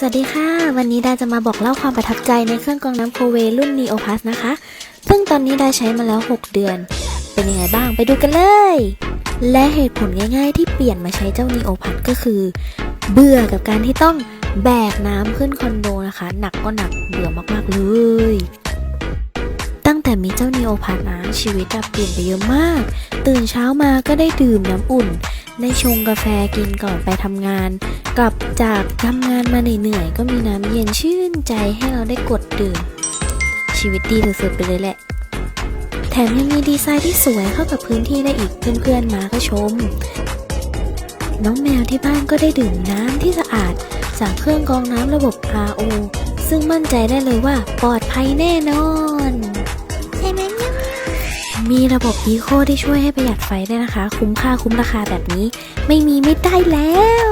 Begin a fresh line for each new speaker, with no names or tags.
สวัสดีค่ะ วันนี้ดาจะมาบอกเล่าความประทับใจในเครื่องกรองน้ำโคเวรุ่น Neo Plus นะคะ ซึ่งตอนนี้ดาใช้มาแล้ว 6 เดือน เป็นยังไงบ้างไปดูกันเลย และเหตุผลง่ายๆ ที่เปลี่ยนมาใช้เจ้า Neo Plus ก็คือ เบื่อกับการที่ต้องแบกน้ำขึ้นคอนโดนะคะ หนักก็หนักเบื่อมากๆเลย ตั้งแต่มีเจ้า Neo Plus นะชีวิตอะเปลี่ยนไปเยอะมาก ตื่นเช้ามาก็ได้ดื่มน้ำอุ่น ได้ชงกาแฟกินก่อนไปทำงาน กลับจากทำงานมาเหนื่อยๆก็มีน้ำเย็นชื่นใจให้เราได้กดดื่ม ชีวิตดีสุดๆไปเลยแหละ แถมยังมีดีไซน์ที่สวยเข้ากับพื้นที่ได้อีกเพื่อนๆมาก็ชม น้องแมวที่บ้านก็ได้ดื่มน้ำที่สะอาด จากเครื่องกรองน้ำระบบ RO ซึ่งมั่นใจได้เลยว่าปลอดภัยแน่นอน มีระบบอีโคที่ช่วยให้ประหยัดไฟได้นะคะ คุ้มค่าคุ้มราคาแบบนี้ ไม่มีไม่ได้แล้ว